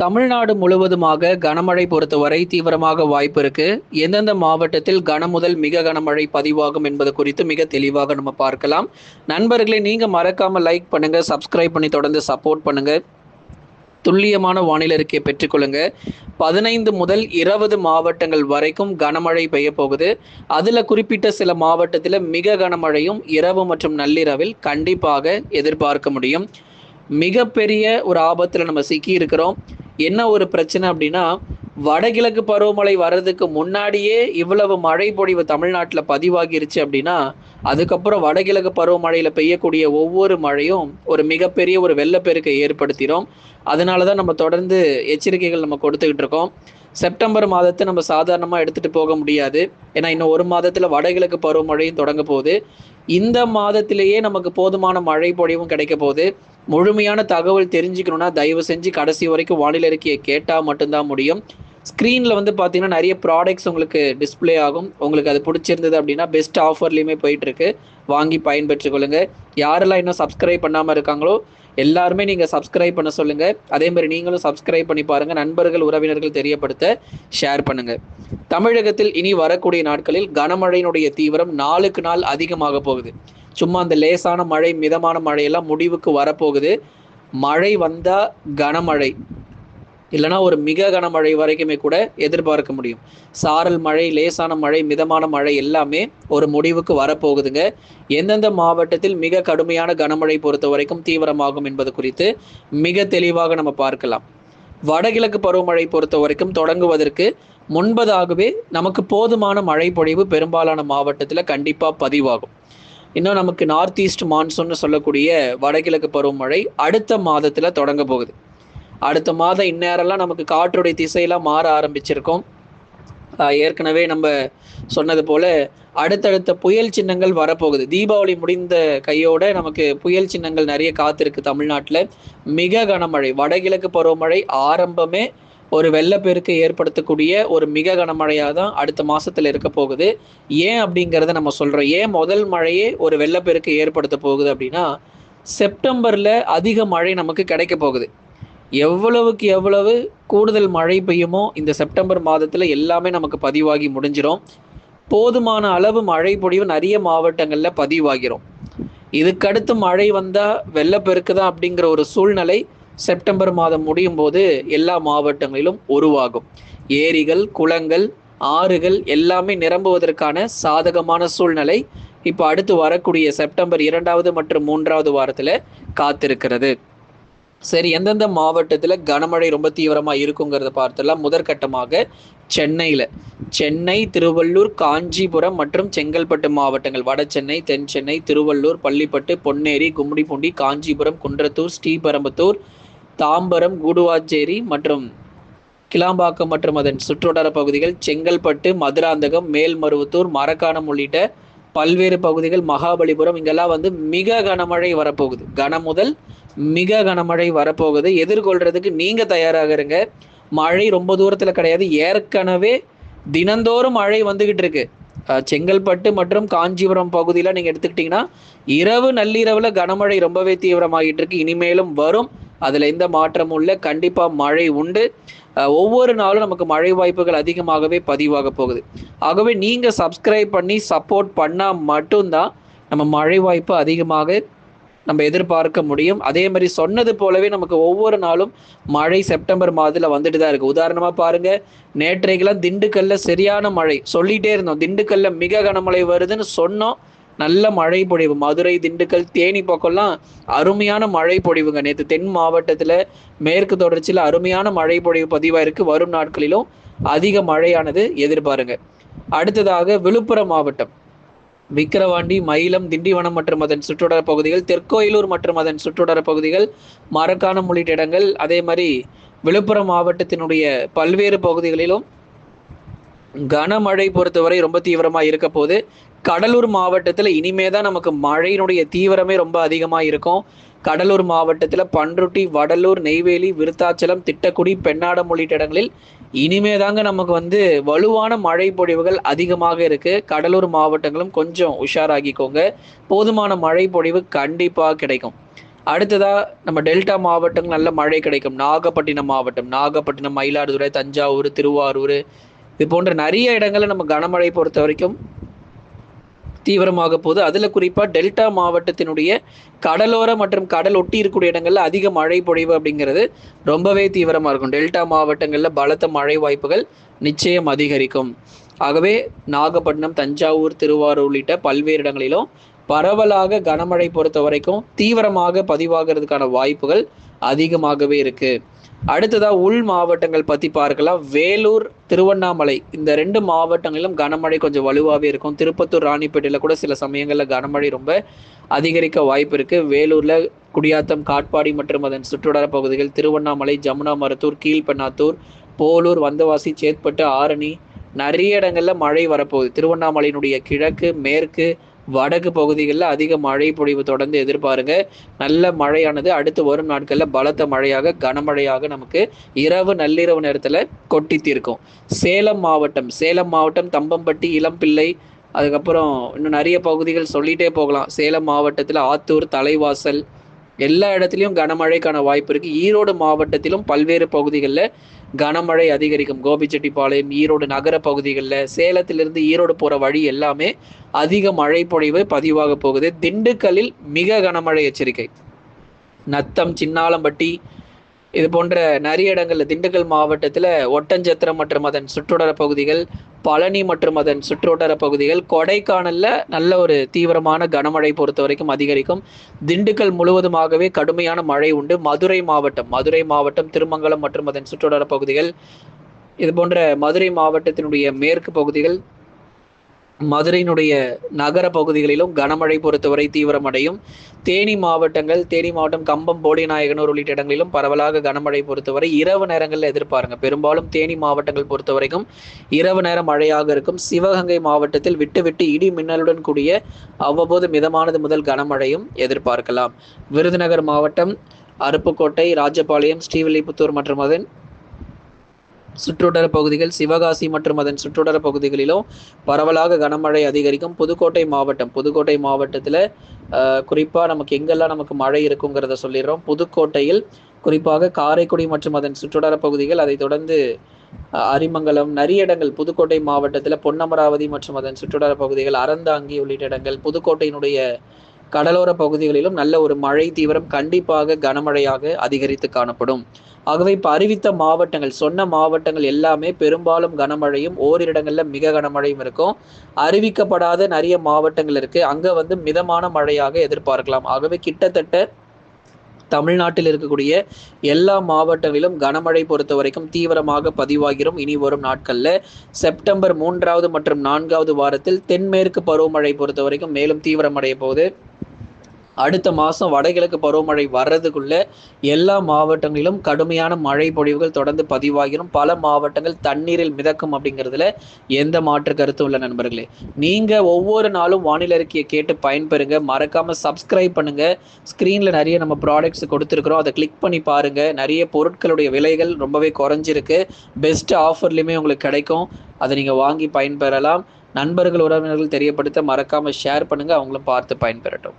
தமிழ்நாடு முழுவதுமாக கனமழை பொறுத்தவரை தீவிரமாக வாய்ப்பு இருக்கு. எந்தெந்த மாவட்டத்தில் கனமுதல் மிக கனமழை பதிவாகும் என்பது குறித்து மிக தெளிவாக நம்ம பார்க்கலாம். நண்பர்களே நீங்க மறக்காம லைக் பண்ணுங்க சப்ஸ்கிரைப் பண்ணி தொடர்ந்து சப்போர்ட் பண்ணுங்க. துல்லியமான வானிலை அறிக்கையை பெற்றுக்கொள்ளுங்க பதினைந்து முதல் இருபது மாவட்டங்கள் வரைக்கும் கனமழை பெய்ய போகுது. அதில் குறிப்பிட்ட சில மாவட்டத்தில் மிக கனமழையும் இரவு மற்றும் நள்ளிரவில் கண்டிப்பாக எதிர்பார்க்க முடியும். மிகப்பெரிய ஒரு ஆபத்தில் நம்ம சிக்கி இருக்கிறோம். என்ன ஒரு பிரச்சனை அப்படின்னா வடகிழக்கு பருவமழை வர்றதுக்கு முன்னாடியே இவ்வளவு மழை பொழிவு தமிழ்நாட்டில் பதிவாகிருச்சு அப்படின்னா அதுக்கப்புறம் வடகிழக்கு பருவமழையில் பெய்யக்கூடிய ஒவ்வொரு மழையும் ஒரு மிகப்பெரிய ஒரு வெள்ளப்பெருக்கை ஏற்படுத்திடும். அதனால தான் நம்ம தொடர்ந்து எச்சரிக்கைகள் நம்ம கொடுத்துக்கிட்டு இருக்கோம். செப்டம்பர் மாதத்தை நம்ம சாதாரணமாக எடுத்துகிட்டு போக முடியாது. ஏன்னா இன்னும் ஒரு மாதத்தில் வடகிழக்கு பருவமழையும் தொடங்க போகுது. இந்த மாதத்திலேயே நமக்கு போதுமான மழை பொழிவும் கிடைக்க போகுது. முழுமையான தகவல் தெரிஞ்சுக்கணும்னா தயவு செஞ்சு கடைசி வரைக்கும் வானிலை அறிக்கையை கேட்டால் மட்டும்தான் முடியும். ஸ்க்ரீனில் வந்து பார்த்தீங்கன்னா நிறைய ப்ராடக்ட்ஸ் உங்களுக்கு டிஸ்ப்ளே ஆகும். உங்களுக்கு அது பிடிச்சிருந்தது அப்படின்னா பெஸ்ட் ஆஃபர்லேயுமே போயிட்டுருக்கு. வாங்கி பயன்பெற்றுக்கொள்ளுங்க. யாரெல்லாம் இன்னும் சப்ஸ்கிரைப் பண்ணாமல் இருக்காங்களோ எல்லாருமே நீங்கள் சப்ஸ்கிரைப் பண்ண சொல்லுங்கள் அதே மாதிரி நீங்களும் சப்ஸ்கிரைப் பண்ணி பாருங்கள் நண்பர்கள் உறவினர்கள் தெரியப்படுத்த ஷேர் பண்ணுங்கள் தமிழகத்தில் இனி வரக்கூடிய நாட்களில் கனமழையினுடைய தீவிரம் நாளுக்கு நாள் அதிகமாக போகுது. சும்மா அந்த லேசான மழை மிதமான மழையெல்லாம் முடிவுக்கு வரப்போகுது. மழை வந்தால் கனமழை. இல்லைனா ஒரு மிக கனமழை வரைக்குமே கூட எதிர்பார்க்க முடியும். சாரல் மழை லேசான மழை மிதமான மழை எல்லாமே ஒரு முடிவுக்கு வரப்போகுதுங்க. எந்தெந்த மாவட்டத்தில் மிக கடுமையான கனமழை பொறுத்த வரைக்கும் தீவிரமாகும் என்பது குறித்து மிக தெளிவாக நம்ம பார்க்கலாம். வடகிழக்கு பருவமழை பொறுத்த வரைக்கும் தொடங்குவதற்கு முன்பதாகவே நமக்கு போதுமான மழை பொழிவு பெரும்பாலான மாவட்டத்தில் கண்டிப்பாக பதிவாகும். இன்னும் நமக்கு நார்த் ஈஸ்ட் மான்சூன் சொல்லக்கூடிய வடகிழக்கு பருவமழை அடுத்த மாதத்தில் தொடங்க போகுது. அடுத்த மாதம் இந்நேரம்லாம் நமக்கு காற்றுடைய திசையெல்லாம் மாற ஆரம்பிச்சிருக்கோம். ஏற்கனவே நம்ம சொன்னது போல அடுத்தடுத்த புயல் சின்னங்கள் வரப்போகுது. தீபாவளி முடிந்த கையோட நமக்கு புயல் சின்னங்கள் நிறைய காத்திருக்கு தமிழ்நாட்டில். மிக கனமழை. வடகிழக்கு பருவமழை ஆரம்பமே ஒரு வெள்ளப்பெருக்கு ஏற்படுத்தக்கூடிய ஒரு மிக கனமழையாக தான் அடுத்த மாசத்துல இருக்க போகுது. ஏன் அப்படிங்கிறத நம்ம சொல்றோம். ஏன் முதல் மழையே ஒரு வெள்ளப்பெருக்கு ஏற்படுத்த போகுது அப்படின்னா செப்டம்பர்ல அதிக மழை நமக்கு கிடைக்க போகுது. எவ்வளவுக்கு எவ்வளவு கூடுதல் மழை பெய்யுமோ இந்த செப்டம்பர் மாதத்தில் எல்லாமே நமக்கு பதிவாகி முடிஞ்சிடும் போதுமான அளவு மழை பொழிவு நிறைய மாவட்டங்களில் பதிவாகிறோம் இதுக்கடுத்து மழை வந்தால் வெள்ளப்பெருக்கு தான் அப்படிங்கிற ஒரு சூழ்நிலை செப்டம்பர் மாதம் முடியும் போது எல்லா மாவட்டங்களிலும் உருவாகும். ஏரிகள் குளங்கள் ஆறுகள் எல்லாமே நிரம்புவதற்கான சாதகமான சூழ்நிலை இப்போ அடுத்து வரக்கூடிய செப்டம்பர் இரண்டாவது மற்றும் மூன்றாவது வாரத்தில் காத்திருக்கிறது. சரி எந்தெந்த மாவட்டத்தில் கனமழை ரொம்ப தீவிரமாக இருக்குங்கிறத பார்த்துலாம் முதற்கட்டமாக சென்னையில். சென்னை திருவள்ளூர் காஞ்சிபுரம் மற்றும் செங்கல்பட்டு மாவட்டங்கள். வட சென்னை தென் சென்னை திருவள்ளூர் பள்ளிப்பட்டு பொன்னேரி கும்மிடிப்பூண்டி காஞ்சிபுரம் குன்றத்தூர் ஸ்ரீபெரும்புத்தூர் தாம்பரம் கூடுவாச்சேரி மற்றும் கிளாம்பாக்கம் மற்றும் அதன் சுற்றுவட்டார பகுதிகள் செங்கல்பட்டு மதுராந்தகம் மேல்மருவத்தூர் மரக்காணம் உள்ளிட்ட பல்வேறு பகுதிகள் மகாபலிபுரம் இங்கெல்லாம் வந்து மிக கனமழை வரப்போகுது. கன முதல் மிக கனமழை வரப்போகுது. எதிர்கொள்றதுக்கு நீங்க தயாராக இருங்க. மழை ரொம்ப தூரத்துல கிடையாது. ஏற்கனவே தினந்தோறும் மழை வந்துகிட்டு இருக்கு. செங்கல்பட்டு மற்றும் காஞ்சிபுரம் பகுதியில் நீங்கள் எடுத்துக்கிட்டிங்கன்னா இரவு நள்ளிரவில் கனமழை ரொம்பவே தீவிரமாகிட்டு இருக்கு. இனிமேலும் வரும். அதில் எந்த மாற்றமும் இல்லை. கண்டிப்பாக மழை உண்டு. ஒவ்வொரு நாளும் நமக்கு மழை வாய்ப்புகள் அதிகமாகவே பதிவாக போகுது. ஆகவே நீங்கள் சப்ஸ்கிரைப் பண்ணி சப்போர்ட் பண்ணால் மட்டும்தான் நம்ம மழை வாய்ப்பு அதிகமாக நம்ம எதிர்பார்க்க முடியும். அதே மாதிரி சொன்னது போலவே நமக்கு ஒவ்வொரு நாளும் மழை செப்டம்பர் மாதத்தில் வந்துட்டு தான் இருக்கு. உதாரணமாக பாருங்க. நேற்றைக்கெல்லாம் திண்டுக்கல்ல சரியான மழை. சொல்லிட்டே இருந்தோம். திண்டுக்கல்ல மிக கனமழை வருதுன்னு சொன்னோம். நல்ல மழை பொழிவு. மதுரை திண்டுக்கல் தேனி பக்கம்லாம் அருமையான மழை பொழிவுங்க. நேற்று தென் மாவட்டத்தில் மேற்கு தொடர்ச்சியில் அருமையான மழை பொழிவு பதிவாயிருக்கு வரும் நாட்களிலும் அதிக மழையானது எதிர்பாருங்க. அடுத்ததாக விழுப்புரம் மாவட்டம். விக்கிரவாண்டி மயிலம் திண்டிவனம் மற்றும் அதன் சுற்றுவட்டார பகுதிகள் தெற்கோயிலூர் மற்றும் அதன் சுற்றுவட்டார பகுதிகள் மரக்காணம் உள்ளிட்ட இடங்கள் அதே மாதிரி விழுப்புரம் மாவட்டத்தினுடைய பல்வேறு பகுதிகளிலும் கனமழை பொறுத்தவரை ரொம்ப தீவிரமாக இருக்க போது கடலூர் மாவட்டத்தில் இனிமே தான் நமக்கு மழையினுடைய தீவிரமே ரொம்ப அதிகமாக இருக்கும். கடலூர் மாவட்டத்தில் பன்ருட்டி வடலூர் நெய்வேலி விருத்தாச்சலம் திட்டக்குடி பெண்ணாடம் உள்ளிட்ட இடங்களில் இனிமே தாங்க நமக்கு வந்து வலுவான மழை பொழிவுகள் அதிகமாக இருக்கு. கடலூர் மாவட்டங்களும் கொஞ்சம் உஷாராகிக்கோங்க. போதுமான மழை பொழிவு கண்டிப்பாக கிடைக்கும். அடுத்ததா நம்ம டெல்டா மாவட்டங்கள் நல்ல மழை கிடைக்கும். நாகப்பட்டினம் மாவட்டம். நாகப்பட்டினம் மயிலாடுதுறை தஞ்சாவூர் திருவாரூர் இது போன்ற நிறைய இடங்களில் நம்ம கனமழை பொறுத்த வரைக்கும் தீவிரமாக போகுது. அதில் குறிப்பாக டெல்டா மாவட்டத்தினுடைய கடலோர மற்றும் கடல் ஒட்டி இருக்கக்கூடிய இடங்களில் அதிக மழை பொழிவு அப்படிங்கிறது ரொம்பவே தீவிரமாக இருக்கும். டெல்டா மாவட்டங்களில் பலத்த மழை வாய்ப்புகள் நிச்சயம் அதிகரிக்கும். ஆகவே நாகப்பட்டினம் தஞ்சாவூர் திருவாரூர் உள்ளிட்ட பல்வேறு இடங்களிலும் பரவலாக கனமழை பொறுத்த வரைக்கும் தீவிரமாக பதிவாகிறதுக்கான வாய்ப்புகள் அதிகமாகவே இருக்குது அடுத்ததா உள் மாவட்டங்கள் பத்தி பார்க்கலாம். வேலூர் திருவண்ணாமலை. இந்த ரெண்டு மாவட்டங்களிலும் கனமழை கொஞ்சம் வலுவாகவே இருக்கும். திருப்பத்தூர் ராணிப்பேட்டையில் கூட சில சமயங்களில் கனமழை ரொம்ப அதிகரிக்க வாய்ப்பு இருக்கு. வேலூர்ல குடியாத்தம் காட்பாடி மற்றும் அதன் சுற்றுவட்டார பகுதிகள் திருவண்ணாமலை ஜமுனா மருத்தூர் கீழ்பெண்ணாத்தூர் போலூர் வந்தவாசி சேத்பட்டு ஆரணி நிறைய இடங்கள்ல மழை வரப்போகுது. திருவண்ணாமலையினுடைய கிழக்கு மேற்கு வடக்கு பகுதிகளில் அதிக மழை பொழிவு தொடர்ந்து எதிர்பாருங்க. நல்ல மழையானது அடுத்து வரும் நாட்களில் பலத்த மழையாக கனமழையாக நமக்கு இரவு நள்ளிரவு நேரத்தில் கொட்டி தீர்க்கும். சேலம் மாவட்டம் சேலம் மாவட்டம் தம்பம்பட்டி இளம்பிள்ளை அதுக்கப்புறம் இன்னும் நிறைய பகுதிகள் சொல்லிட்டே போகலாம். சேலம் மாவட்டத்தில் ஆத்தூர் தலைவாசல் எல்லா இடத்துலையும் கனமழைக்கான வாய்ப்பு இருக்குது ஈரோடு மாவட்டத்திலும் பல்வேறு பகுதிகளில் கனமழை அதிகரிக்கும். கோபிச்செட்டிப்பாளையம் ஈரோடு நகர பகுதிகளில் சேலத்திலிருந்து ஈரோடு போகிற வழி எல்லாமே அதிக மழை பொழிவு பதிவாக போகுது. திண்டுக்கல்லில் மிக கனமழை எச்சரிக்கை. நத்தம் சின்னாலம்பட்டி இது போன்ற நிறைய இடங்கள்ல திண்டுக்கல் மாவட்டத்தில் ஒட்டஞ்சத்திரம் மற்றும் அதன் சுற்றுவட்டார பகுதிகள் பழனி மற்றும் அதன் சுற்றுவட்டார பகுதிகள் கொடைக்கானல்ல நல்ல ஒரு தீவிரமான கனமழை பொறுத்த வரைக்கும் அதிகரிக்கும். திண்டுக்கல் முழுவதுமாகவே கடுமையான மழை உண்டு. மதுரை மாவட்டம் மதுரை மாவட்டம் திருமங்கலம் மற்றும் அதன் சுற்றுவட்டார பகுதிகள் இது போன்ற மதுரை மாவட்டத்தினுடைய மேற்கு பகுதிகள் மதுரையினுடைய நகர பகுதிகளிலும் கனமழை பொறுத்தவரை தீவிரமடையும். தேனி மாவட்டங்கள் தேனி மாவட்டம் கம்பம் போடிநாயகனூர் உள்ளிட்ட இடங்களிலும் பரவலாக கனமழை பொறுத்தவரை இரவு நேரங்களில் எதிர்பாருங்க. பெரும்பாலும் தேனி மாவட்டங்கள் பொறுத்தவரைக்கும் இரவு நேரம் மழையாக இருக்கும். சிவகங்கை மாவட்டத்தில் விட்டு விட்டு இடி மின்னலுடன் கூடிய அவ்வப்போது மிதமானது முதல் கனமழையும் எதிர்பார்க்கலாம். விருதுநகர் மாவட்டம் அருப்புக்கோட்டை ராஜபாளையம் ஸ்ரீவில்லிபுத்தூர் மற்றும் அதன் சுற்றுவட்டார பகுதிகள் சிவகாசி மற்றும் அதன் சுற்றுவட்டார பகுதிகளிலும் பரவலாக கனமழை அதிகரிக்கும். புதுக்கோட்டை மாவட்டம் புதுக்கோட்டை மாவட்டத்தில் குறிப்பாக நமக்கு எங்கெல்லாம் நமக்கு மழை இருக்குங்கிறத சொல்லிடுறோம். புதுக்கோட்டையில் குறிப்பாக காரைக்குடி மற்றும் அதன் சுற்றுவட்டார பகுதிகள் அதை தொடர்ந்து அரிமங்கலம் நிறைய இடங்கள் புதுக்கோட்டை மாவட்டத்தில் பொன்னமராவதி மற்றும் அதன் சுற்றுவட்டார பகுதிகள் அறந்தாங்கி உள்ளிட்ட இடங்கள் புதுக்கோட்டையினுடைய கடலோர பகுதிகளிலும் நல்ல ஒரு மழை தீவிரம் கண்டிப்பாக கனமழையாக அதிகரித்து காணப்படும். ஆகவே இப்போ அறிவித்த மாவட்டங்கள் சொன்ன மாவட்டங்கள் எல்லாமே பெரும்பாலும் கனமழையும் ஓரிரு மிக கனமழையும் இருக்கும். அறிவிக்கப்படாத நிறைய மாவட்டங்கள் இருக்கு. அங்க வந்து மிதமான மழையாக எதிர்பார்க்கலாம். ஆகவே கிட்டத்தட்ட தமிழ்நாட்டில் இருக்கக்கூடிய எல்லா மாவட்டங்களிலும் கனமழை பொறுத்த வரைக்கும் தீவிரமாக பதிவாகிறோம் இனி வரும் நாட்கள்ல. செப்டம்பர் மூன்றாவது மற்றும் நான்காவது வாரத்தில் தென்மேற்கு பருவமழை பொறுத்த வரைக்கும் மேலும் தீவிரமடைய போகுது. அடுத்த மாதம் வடகிழக்கு பருவமழை வர்றதுக்குள்ள எல்லா மாவட்டங்களிலும் கடுமையான மழை பொழிவுகள் தொடர்ந்து பதிவாகிடும் பல மாவட்டங்கள் தண்ணீரில் மிதக்கும் அப்படிங்கிறதுல எந்த மாற்று கருத்தும் உள்ள நண்பர்களே. நீங்க ஒவ்வொரு நாளும் வானிலை அறிக்கையை கேட்டு பயன்பெறுங்க. மறக்காம சப்ஸ்கிரைப் பண்ணுங்க. ஸ்க்ரீன்ல நிறைய நம்ம ப்ராடக்ட்ஸ் கொடுத்துருக்குறோம். அதை கிளிக் பண்ணி பாருங்க. நிறைய பொருட்களுடைய விலைகள் ரொம்பவே குறைஞ்சிருக்கு. பெஸ்ட் ஆஃபர்லையுமே உங்களுக்கு கிடைக்கும். அதை நீங்க வாங்கி பயன்பெறலாம். நண்பர்கள் உறவினர்கள் தெரியப்படுத்த மறக்காம ஷேர் பண்ணுங்க. அவங்களும் பார்த்து பயன்பெறட்டும்.